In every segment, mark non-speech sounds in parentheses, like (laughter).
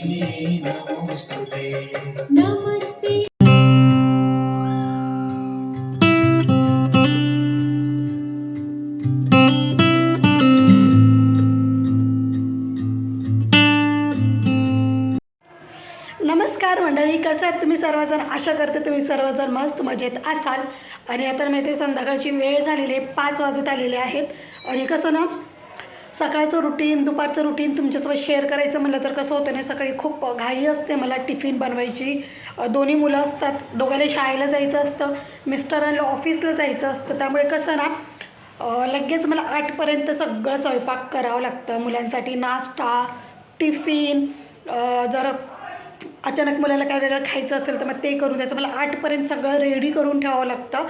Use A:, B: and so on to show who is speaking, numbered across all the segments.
A: लक्ष्मी नमोस्तुते.
B: नमस्ते.
C: नमस्कार मंडळी कसं आहेत तुम्ही सर्वजण? आशा करते तुम्ही सर्वजण मस्त मजेत असाल. आणि आता माहिती संध्याकाळची वेळ झालेली आहे पाच वाजत आलेले आहेत. आणि कसं ना सकाळचं रुटीन दुपारचं रुटीन तुमच्यासोबत शेअर करायचं म्हणलं तर कसं होतं ना सकाळी खूप घाई असते मला टिफिन बनवायची. दोन्ही मुलं असतात दोघांना शाळेला जायचं असतं मिस्टरांना ऑफिसला जायचं असतं. त्यामुळे कसं ना लगेच मला आठपर्यंत सगळं स्वयंपाक करावं लागतं मुलांसाठी. नाश्ता टिफिन जर अचानक मुलाला काय वेगळं खायचं असेल तर मग ते करून द्यायचं. मला आठपर्यंत सगळं रेडी करून ठेवावं लागतं.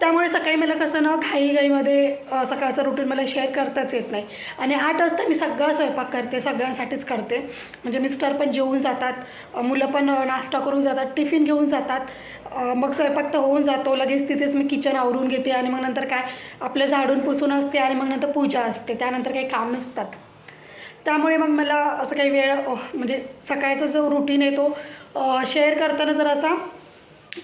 C: त्यामुळे सकाळी मला कसं ना घाईघाईमध्ये सकाळचं रुटीन मला शेअर करताच येत नाही. आणि आठ वाजता मी सगळा स्वयंपाक करते सगळ्यांसाठीच करते. म्हणजे मिस्टर पण जेवून जातात मुलं पण नाश्ता करून जातात टिफिन घेऊन जातात. मग स्वयंपाक तर होऊन जातो. लगेच तिथेच मी किचन आवरून घेते आणि मग नंतर काय आपलं झाडून पुसून असते आणि मग नंतर पूजा असते. त्यानंतर काही काम नसतात. त्यामुळे मग मला असं काही वेळ म्हणजे सकाळचा जो रुटीन आहे तो शेअर करताना जर असा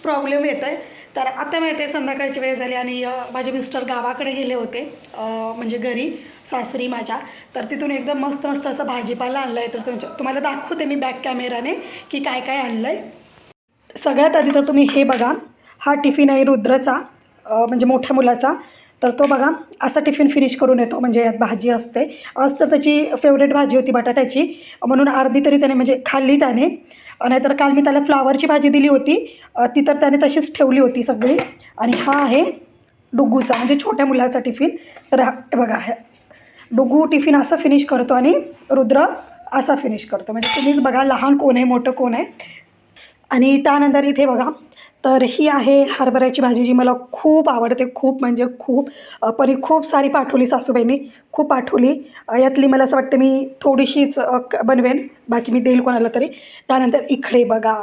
C: प्रॉब्लेम येतो आहे तर आता माहिती आहे संध्याकाळची वेळ झाली आणि माझे मिस्टर गावाकडे गेले होते म्हणजे घरी सासरी माझ्या. तर तिथून एकदम मस्त मस्त असं भाजीपाला आणलं आहे तर तुमच्या तुम्हाला दाखवते मी बॅक कॅमेराने की काय काय आणलं आहे सगळ्यात आधी तर तुम्ही हे बघा. हा टिफिन आहे रुद्रचा म्हणजे मोठ्या मुलाचा. तर तो बघा असा टिफिन फिनिश करून येतो. म्हणजे यात भाजी असते. आज तर त्याची फेवरेट भाजी होती बटाट्याची. म्हणून अर्धी तरी त्याने म्हणजे खाल्ली त्याने. नाहीतर काल मी त्याला फ्लावरची भाजी दिली होती. ती तर त्याने तशीच ठेवली होती सगळी. आणि हा आहे डुग्गूचा म्हणजे छोट्या मुलाचा टिफिन. तर हा बघा हा डुग्गू टिफिन असा फिनिश करतो आणि रुद्र असा फिनिश करतो. म्हणजे तुम्हीच बघा लहान कोण आहे मोठं कोण आहे. आणि त्यानंतर इथे बघा तर ही आहे हरभऱ्याची भाजी जी मला खूप आवडते खूप म्हणजे खूप. परी खूप सारी पाठवली सासूबाईंनी खूप पाठवली. यातली मला असं वाटतं मी थोडीशीच क- बनवेन बाकी मी देईल कोणाला तरी. त्यानंतर इकडे बघा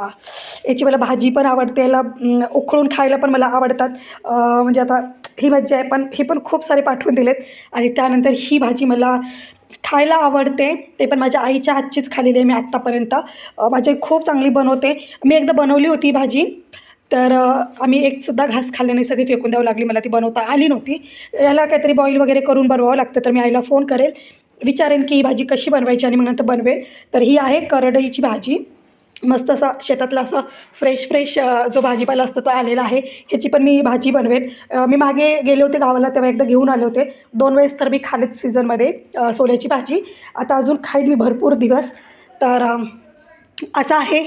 C: याची मला भाजी पण आवडते याला उखळून उकळून खायला पण मला आवडतात. म्हणजे आता ही मज्जा आहे पण ही पण खूप सारे पाठवून दिलेत. आणि त्यानंतर ही भाजी मला खायला आवडते ते पण माझ्या आईच्या हातचीच खालेली आहे मी आत्तापर्यंत. माझी आई खूप चांगली बनवते. मी एकदा बनवली होती भाजी. तर आम्ही एकसुद्धा घास खाल्ले नाही सगळी फेकून द्यावं लागली. मला ती बनवता आली नव्हती. याला काहीतरी बॉईल वगैरे करून बनवावं लागतं तर मी आईला फोन करेल. विचारेन की ही भाजी कशी बनवायची आणि मग नंतर बनवेल. तर ही आहे करडईची भाजी. मस्त असा शेतातला असं फ्रेश फ्रेश जो भाजीपाला असतो तो आलेला आहे. ह्याची पण मी भाजी बनवेन. मी मागे गेले होते गावाला तेव्हा एकदा घेऊन आले होते. दोन वेळेस तर मी खालेच सीझनमध्ये सोल्याची भाजी. आता अजून खाईन मी भरपूर दिवस. तर असा आहे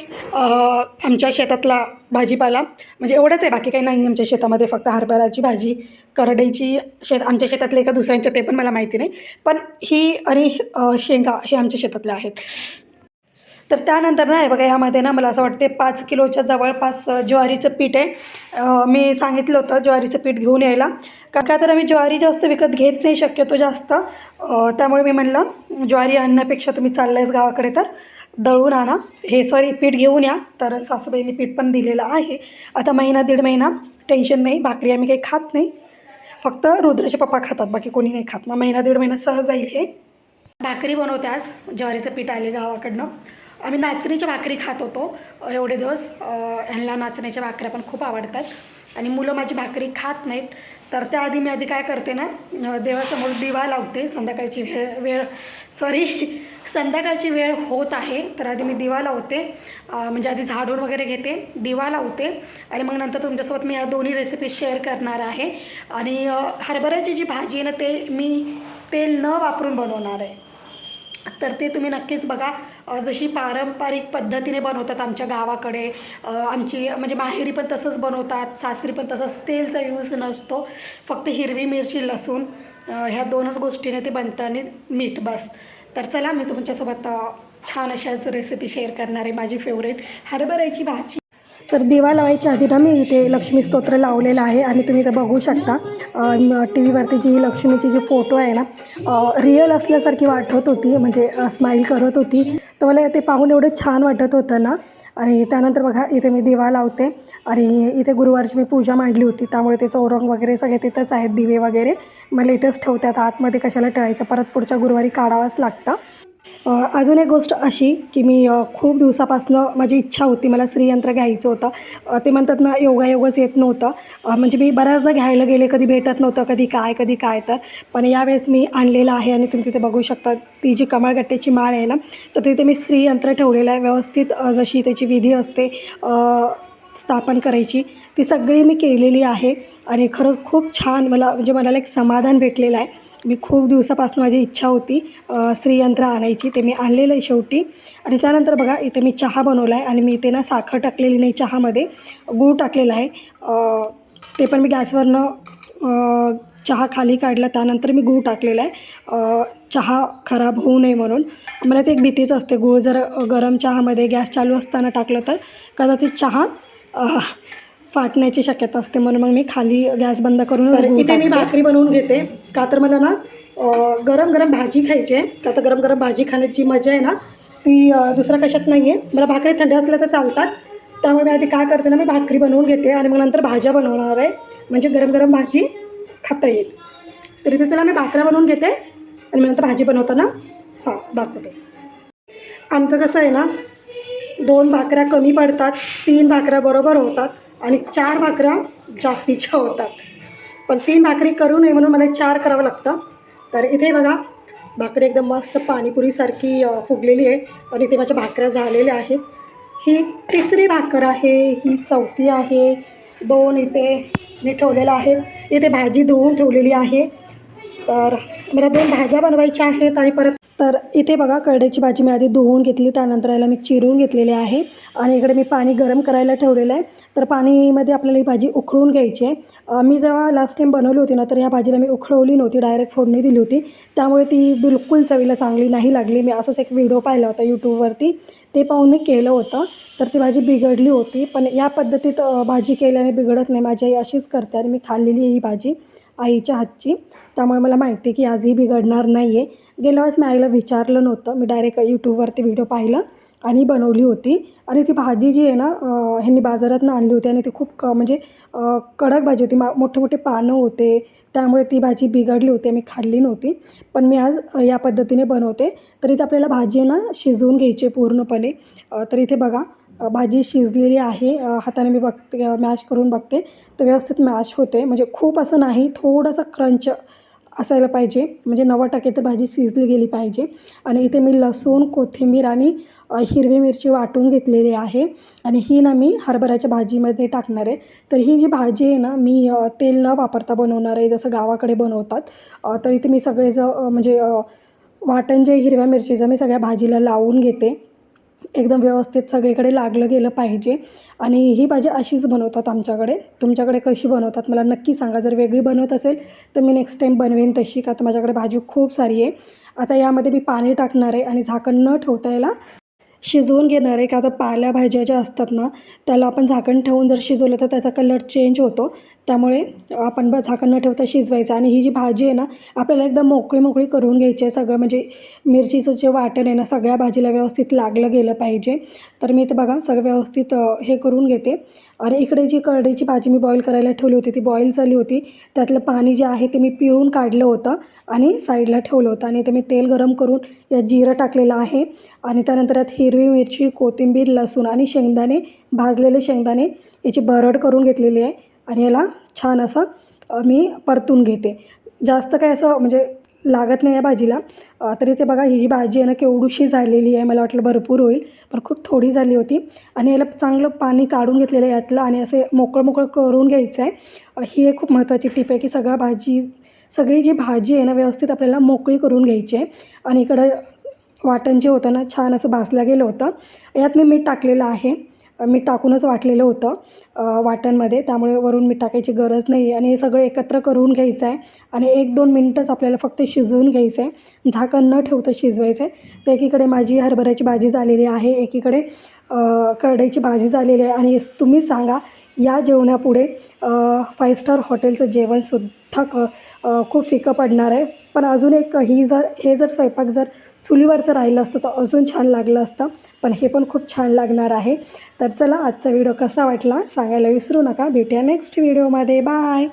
C: आमच्या शेतातला भाजीपाला. म्हणजे एवढंच आहे बाकी काही नाही आमच्या शेतामध्ये फक्त हरभराची भाजी करडईची शेत आमच्या शेतातले एका दुसऱ्यांच्या ते पण मला माहिती नाही. पण ही आणि शेंगा हे आमच्या शेतातल्या आहेत. तर त्यानंतर ना हे बघा ह्यामध्ये ना मला असं वाटते पाच किलोच्या जवळपास ज्वारीचं पीठ आहे. मी सांगितलं होतं ज्वारीचं पीठ घेऊन यायला. का का तर आम्ही ज्वारी जास्त विकत घेत नाही शक्यतो जास्त. त्यामुळे मी म्हणलं ज्वारी आणण्यापेक्षा तुम्ही चाललायच गावाकडे तर दळून आणा. हे सॉरी पीठ घेऊन या. तर सासूबाईंनी पीठ पण दिलेलं आहे. आता महिना दीड महिना टेन्शन नाही भाकरी आम्ही काही खात नाही. फक्त रुद्राचे पप्पा खातात बाकी कोणी नाही खात. मग महिना दीड महिना सहज जाईल हे. भाकरी बनवते आज ज्वारीचं पीठ आले गावाकडनं. आम्ही नाचणीच्या भाकरी खात होतो एवढे दिवस. यांना ह्यांना नाचण्याच्या भाकऱ्या पण खूप आवडतात. आणि मुलं माझी भाकरी खात नाहीत. तर त्याआधी मी आधी काय करते ना देवासमोर दिवा लावते. संध्याकाळची वेळ वेळ सॉरी (laughs) संध्याकाळची वेळ होत आहे तर आधी मी दिवा लावते. म्हणजे आधी झाडून वगैरे घेते दिवा लावते. आणि मग नंतर तुमच्यासोबत मी या दोन्ही रेसिपी शेअर करणार आहे. आणि हरभऱ्याची जी भाजी आहे ना ते मी तेल न वापरून बनवणार आहे. तर ते तुम्ही नक्कीच बघा. जशी पारंपरिक पद्धतीने बनवतात आमच्या गावाकडे. आमची म्हणजे माहेरी पण तसंच बनवतात सासरी पण तसंच. तेलचा यूज नसतो. फक्त हिरवी मिरची लसूण ह्या दोनच गोष्टीने ते बनतं आणि मीठ बस. तर चला मी तुमच्यासोबत छान अशाच रेसिपी शेअर करणार आहे माझी फेवरेट हरभऱ्याची भाजी. तर दिवा लावायच्या आधी ना मी इथे लक्ष्मी स्तोत्र लावलेलं आहे आणि तुम्ही इथं बघू शकता. टी व्हीवरती जी लक्ष्मीची जी फोटो आहे ना रिअल असल्यासारखी वाटत होती म्हणजे स्माईल करत होती. तर मला ते पाहून एवढं छान वाटत होतं ना. आणि त्यानंतर बघा इथे मी दिवा लावते. आणि इथे गुरुवारची मी पूजा मांडली होती. त्यामुळे ते चौरंग वगैरे सगळे तिथंच आहेत दिवे वगैरे. मला इथेच ठेवतात. आतमध्ये कशाला ठेवायचं? परत पुढच्या गुरुवारी काढावंच लागतं. अजून एक गोष्ट अशी की मी खूप दिवसापासनं माझी इच्छा होती मला श्रीयंत्र घ्यायचं होतं. ते म्हणतात ना योगायोगच येत नव्हतं. म्हणजे मी बऱ्याचदा घ्यायला गेले कधी भेटत नव्हतं कधी काय कधी काय तर. पण यावेळेस मी आणलेलं आहे आणि तुम्ही तिथे बघू शकता ती जी कमळगट्ट्याची माळ आहे ना तर तिथे मी श्रीयंत्र ठेवलेलं आहे. व्यवस्थित जशी त्याची विधी असते स्थापन करायची ती सगळी मी केलेली आहे. आणि खरंच खूप छान मला म्हणजे मनाला एक समाधान भेटलेलं आहे. मी खूप दिवसापासून माझी इच्छा होती श्रीयंत्र आणायची. ते मी आणलेलं आहे शेवटी. आणि त्यानंतर बघा इथे मी चहा बनवला आहे आणि मी इथे ना साखर टाकलेली नाही चहामध्ये. गूळ टाकलेला आहे. ते पण मी गॅसवरनं चहा खाली काढला. त्यानंतर मी गूळ टाकलेला आहे. चहा खराब होऊ नये म्हणून. मला ते एक भीतीच असते. गूळ जर गरम चहामध्ये गॅस चालू असताना टाकलं तर. कदाचित चहा फाटण्याची शक्यता असते. म्हणून मग मी खाली गॅस बंद गूळ
B: इथे मी. भाकरी बनवून घेते. का तर मला ना गरम गरम भाजी खायची आहे. का तर गरम गरम भाजी खाण्याची मजा आहे ना ती दुसऱ्या कशात नाही आहे मला भाकरी थंड असल्या तर चालतात. त्यामुळे मी आधी काय करते ना मी भाकरी बनवून घेते आणि मग नंतर भाज्या बनवणार आहे. म्हणजे गरम गरम भाजी खाता येईल. तर इथे चला मी भाकऱ्या बनवून घेते आणि मग नंतर भाजी बनवताना सा दाखवते. आमचं कसं आहे ना दोन भाकऱ्या कमी पडतात तीन भाकऱ्या बरोबर होतात. आणि चार भाकऱ्या जास्तीच्या होतात. पण तीन भाकरी करू नये म्हणून मला चार करावं लागतं. तर इथे बघा भाकरी एकदम मस्त पाणीपुरीसारखी फुगलेली आहे आणि इथे माझ्या भाकऱ्या झालेल्या आहेत. ही तिसरी भाकर आहे ही चौथी आहे दोन इथे मी ठेवलेलं आहे इथे भाजी धुवून ठेवलेली आहे. तर मला दोन भाज्या बनवायच्या आहेत आणि परत
C: तर इथे बघा करड्याची भाजी मी आधी धुवून घेतली त्यानंतर याला मी चिरून घेतलेली आहे आणि इकडे मी पाणी गरम करायला ठेवलेलं आहे. तर पाणीमध्ये आपल्याला ही भाजी उखळून घ्यायची आहे. मी जेव्हा लास्ट टाईम बनवली होती ना तर या भाजीला मी उखळवली नव्हती डायरेक्ट फोडणी दिली होती. त्यामुळे ती बिलकुल चवीला चांगली नाही लागली. मी असंच एक व्हिडिओ पाहिला होता यूट्यूबवरती ते पाहून मी केलं होतं. तर ती भाजी बिघडली होती. पण या पद्धतीत भाजी केल्याने बिघडत नाही. माझी आई अशीच करते आणि मी खाल्लेली आहे ही भाजी. आईच्या हातची. त्यामुळे मला माहिती आहे की आजही बिघडणार नाही आहे गेल्या वेळेस मी आईला विचारलं नव्हतं. मी डायरेक्ट यूट्यूबवरती व्हिडिओ पाहिलं आणि बनवली होती. आणि ती भाजी जी आहे ना ह्यांनी बाजारातनं आणली होती आणि ती खूप क म्हणजे कडक भाजी होती. मा मोठे मोठे पानं होते. त्यामुळे ती भाजी बिघडली होती मी खाल्ली नव्हती. पण मी आज या पद्धतीने बनवते. तर इथे आपल्याला भाजी आहे ना शिजवून घ्यायची पूर्णपणे. तर इथे बघा भाजी शिजलेली आहे. हाताने मी बघते मॅश करून बघते. तर व्यवस्थित मॅश होते. म्हणजे खूप असं नाही थोडंसं क्रंच असायला पाहिजे. म्हणजे नव्वद टक्के तर भाजी शिजली गेली पाहिजे. आणि इथे मी लसूण कोथिंबीर आणि हिरवी मिरची वाटून घेतलेली आहे. आणि ही ना मी हरभऱ्याच्या भाजीमध्ये टाकणार आहे. तर ही जी भाजी आहे ना मी तेल न वापरता बनवणार आहे. जसं गावाकडे बनवतात. तर इथे मी सगळे ज म्हणजे वाटण जे हिरव्या मिरचीचं मी सगळ्या भाजीला लावून घेते. एकदम व्यवस्थित सगळीकडे लागलं गेलं पाहिजे. आणि ही भाजी अशीच बनवतात आमच्याकडे. तुमच्याकडे कशी बनवतात मला नक्की सांगा. जर वेगळी बनवत असेल तर मी नेक्स्ट टाईम बनवेन तशी. का तर माझ्याकडे भाजी खूप सारी आहे. आता यामध्ये मी पाणी टाकणार आहे आणि झाकण न ठेवता याला शिजवून घेणार आहे का आता भाज्या ज्या असतात ना त्याला आपण झाकण ठेवून जर शिजवलं तर त्याचा कलर चेंज होतो. त्यामुळे आपण ब झाकण न ठेवता शिजवायचं. आणि ही जी भाजी आहे ना आपल्याला एकदम मोकळी मोकळी करून घ्यायची आहे. सगळं म्हणजे मिरचीचं जे वाटण आहे ना सगळ्या भाजीला व्यवस्थित लागलं गेलं पाहिजे. तर मी ते बघा सगळं व्यवस्थित हे करून घेते. आणि इकडे जी करडईची भाजी मी बॉईल करायला ठेवली होती ती बॉईल झाली होती. त्यातलं पाणी जे आहे ते मी पिळून काढलं होतं आणि साईडला ठेवलं होतं. आणि ते मी तेल गरम करून यात जिरं टाकलेलं आहे. आणि त्यानंतर यात हिरवी हिरवी मिरची कोथिंबीर लसूण आणि शेंगदाणे भाजलेले शेंगदाणे याची भरड करून घेतलेली आहे आणि याला छान असं मी परतून घेते. जास्त काय असं म्हणजे लागत नाही या भाजीला. तरी तर इथे बघा ही जी भाजी आहे ना केवढीशी झालेली आहे मला वाटलं भरपूर होईल पण खूप थोडी झाली होती. आणि याला चांगलं पाणी काढून घेतलेलं आहे यातलं आणि असे मोकळं मोकळं करून घ्यायचं आहे. ही एक खूप महत्त्वाची टीप आहे की सगळ्या भाजी सगळी जी भाजी आहे ना व्यवस्थित आपल्याला मोकळी करून घ्यायची आहे. आणि इकडं वाटण जे होतं ना छान असं भाजलं गेलं होतं. यात मी मीठ टाकलेलं आहे. मीठ टाकूनच वाटलेलं होतं वाटणमध्ये. त्यामुळे वरून मीठ टाकायची गरज नाही आहे आणि हे सगळं एकत्र करून घ्यायचं आहे आणि एक दोन मिनटंच आपल्याला फक्त शिजवून घ्यायचं आहे झाकण न ठेवता शिजवायचं आहे तर एकीकडे माझी हरभऱ्याची भाजी झालेली आहे एकीकडे अ, करडईची भाजी झालेली आहे. आणि तुम्ही सांगा या जेवणापुढे फाईव्ह स्टार हॉटेलचं जेवणसुद्धा क खूप फिकं पडणार आहे. पण अजून एक ही जर हे जर स्वयंपाक जर चुलीवरचं राहिलं असतं तर अजून छान लागलं असतं. पण हे पण खूप छान लागणार आहे. तर चला आजचा व्हिडिओ कसा वाटला सांगायला विसरू नका. भेटूया नेक्स्ट व्हिडिओमध्ये बाय